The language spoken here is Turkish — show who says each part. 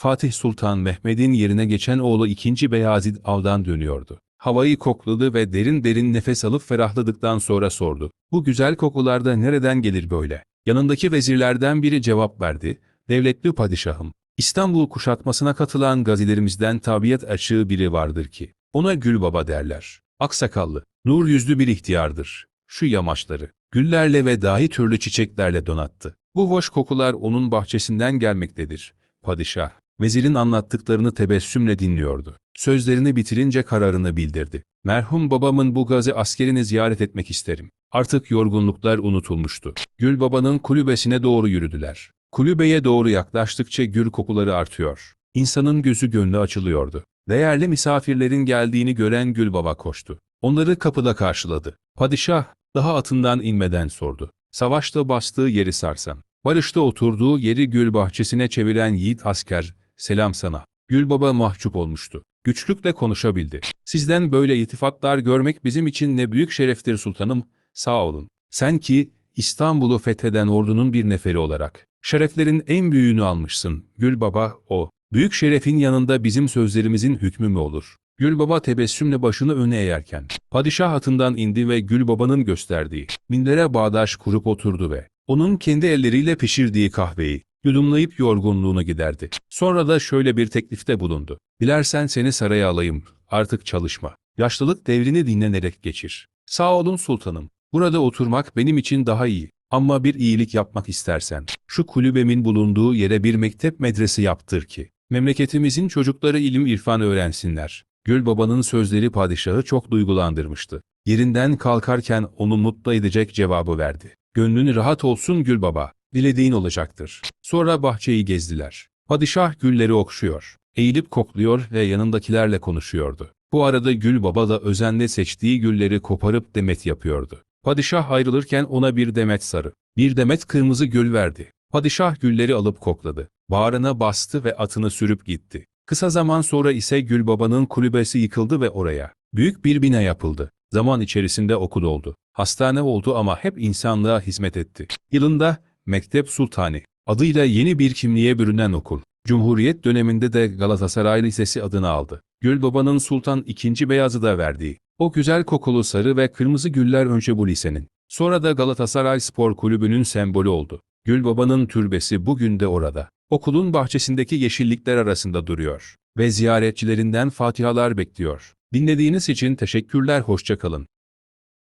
Speaker 1: Fatih Sultan Mehmet'in yerine geçen oğlu 2. Beyazıt avdan dönüyordu. Havayı kokladı ve derin derin nefes alıp ferahladıktan sonra sordu. Bu güzel kokular da nereden gelir böyle? Yanındaki vezirlerden biri cevap verdi. Devletli padişahım. İstanbul kuşatmasına katılan gazilerimizden tabiat açığı biri vardır ki. Ona Gül Baba derler. Aksakallı, nur yüzlü bir ihtiyardır. Şu yamaçları, güllerle ve dahi türlü çiçeklerle donattı. Bu hoş kokular onun bahçesinden gelmektedir. Padişah, vezirin anlattıklarını tebessümle dinliyordu. Sözlerini bitirince kararını bildirdi. Merhum babamın bu gazi askerini ziyaret etmek isterim. Artık yorgunluklar unutulmuştu. Gül babanın kulübesine doğru yürüdüler. Kulübeye doğru yaklaştıkça gül kokuları artıyor. İnsanın gözü gönlü açılıyordu. Değerli misafirlerin geldiğini gören Gül Baba koştu. Onları kapıda karşıladı. Padişah, daha atından inmeden sordu. Savaşta bastığı yeri sarsan, barışta oturduğu yeri gül bahçesine çeviren yiğit asker, selam sana. Gül Baba mahcup olmuştu. Güçlükle konuşabildi. Sizden böyle iltifatlar görmek bizim için ne büyük şereftir sultanım, sağ olun. Sen ki, İstanbul'u fetheden ordunun bir neferi olarak, şereflerin en büyüğünü almışsın. Gül Baba, o. Büyük şerefin yanında bizim sözlerimizin hükmü mü olur? Gül Baba tebessümle başını öne eğerken, padişah atından indi ve Gül Baba'nın gösterdiği, mindere bağdaş kurup oturdu ve, onun kendi elleriyle pişirdiği kahveyi, yudumlayıp yorgunluğunu giderdi. Sonra da şöyle bir teklifte bulundu. Dilersen seni saraya alayım, artık çalışma. Yaşlılık devrini dinlenerek geçir. Sağ olun sultanım, burada oturmak benim için daha iyi. Ama bir iyilik yapmak istersen, şu kulübemin bulunduğu yere bir mektep medrese yaptır ki, memleketimizin çocukları ilim irfan öğrensinler. Gül Baba'nın sözleri padişahı çok duygulandırmıştı. Yerinden kalkarken onu mutlu edecek cevabı verdi. Gönlün rahat olsun Gül Baba, dilediğin olacaktır. Sonra bahçeyi gezdiler. Padişah gülleri okşuyor, eğilip kokluyor ve yanındakilerle konuşuyordu. Bu arada Gül Baba da özenle seçtiği gülleri koparıp demet yapıyordu. Padişah ayrılırken ona bir demet sarı, bir demet kırmızı gül verdi. Padişah gülleri alıp kokladı. Bağrına bastı ve atını sürüp gitti. Kısa zaman sonra ise Gül Baba'nın kulübesi yıkıldı ve oraya büyük bir bina yapıldı. Zaman içerisinde okul oldu. Hastane oldu ama hep insanlığa hizmet etti. Yılında Mektep Sultani adıyla yeni bir kimliğe bürünen okul. Cumhuriyet döneminde de Galatasaray Lisesi adını aldı. Gül Baba'nın Sultan II. Beyazıt'a verdiği o güzel kokulu sarı ve kırmızı güller önce bu lisenin, sonra da Galatasaray Spor Kulübü'nün sembolü oldu. Gül Baba'nın türbesi bugün de orada. Okulun bahçesindeki yeşillikler arasında duruyor ve ziyaretçilerinden fatihalar bekliyor. Dinlediğiniz için teşekkürler, hoşçakalın.